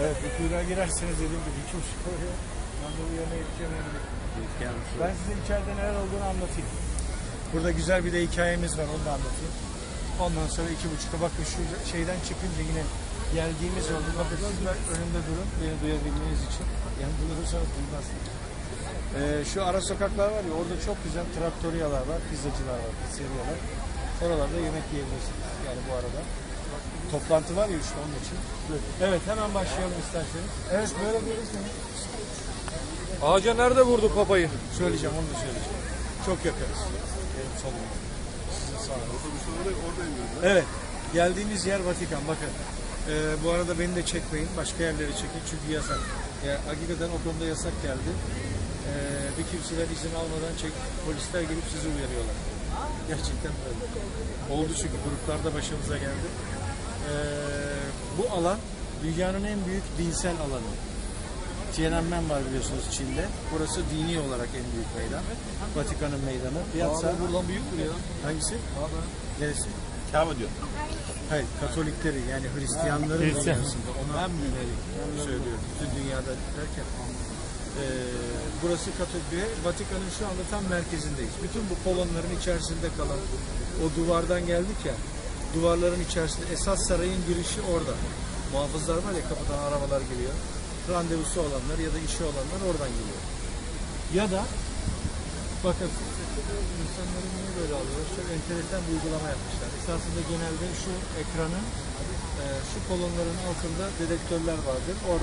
Evet, bu kuyruğa girerseniz dediğim gibi iki buçuk oluyor. Randevu yerine yetişemeyebilir. Ben size içeride neler olduğunu anlatayım. Burada güzel bir de hikayemiz var, onu da anlatayım. Ondan sonra iki buçukta bakın şu şeyden çıkınca yine geldiğimiz yolda bakın siz de önümde durun beni duyabilmeniz için. Yani duyulursanız duymazsınız. Ee, şu ara sokaklar var ya orada çok güzel trattoriyalar var, pizzacılar var, pizzeriyalar. Oralarda yemek yiyebilirsiniz yani bu arada. Toplantı var ya işte onun için. Evet hemen başlayalım isterseniz. Evet böyle buyurun. Ağaca nerede vurdu papayı? Söyleyeceğim onu da söyleyeceğim. Çok yakarız. Benim solum. Sizin sağınız. Evet. Geldiğimiz yer Vatikan. Bakın. Ee, bu arada beni de çekmeyin. Başka yerleri çekin. Çünkü yasak. Ya, hakikaten o konuda yasak geldi. Ee, bir kimseden izin almadan çek, polisler gelip sizi uyarıyorlar. Gerçekten böyle. Oldu çünkü gruplarda başımıza geldi. Ee, bu alan dünyanın en büyük dinsel alanı. Tiananmen var biliyorsunuz Çin'de. Burası dini olarak en büyük meydan. Vatikan'ın meydanı. Piazza. buradan büyük mü ya? Hangisi? Neresi? Kabe diyor. Hayır, Katolikleri yani Hristiyanların Hristiyan. dünyasında. Ona yönelik söylüyor. Bütün dünyada derken. Ee, burası Katolik ve Vatikan'ın şu anda tam merkezindeyiz. Bütün bu kolonların içerisinde kalan o duvardan geldik ya. Duvarların içerisinde esas sarayın girişi orada. Muhafızlar var ya kapıdan arabalar giriyor. Randevusu olanlar ya da işi olanlar oradan geliyor. Ya da bakın insanları niye böyle alıyorlar? Çok enteresan bir uygulama yapmışlar. Esasında genelde şu ekranın e, şu kolonların altında dedektörler vardır. Orada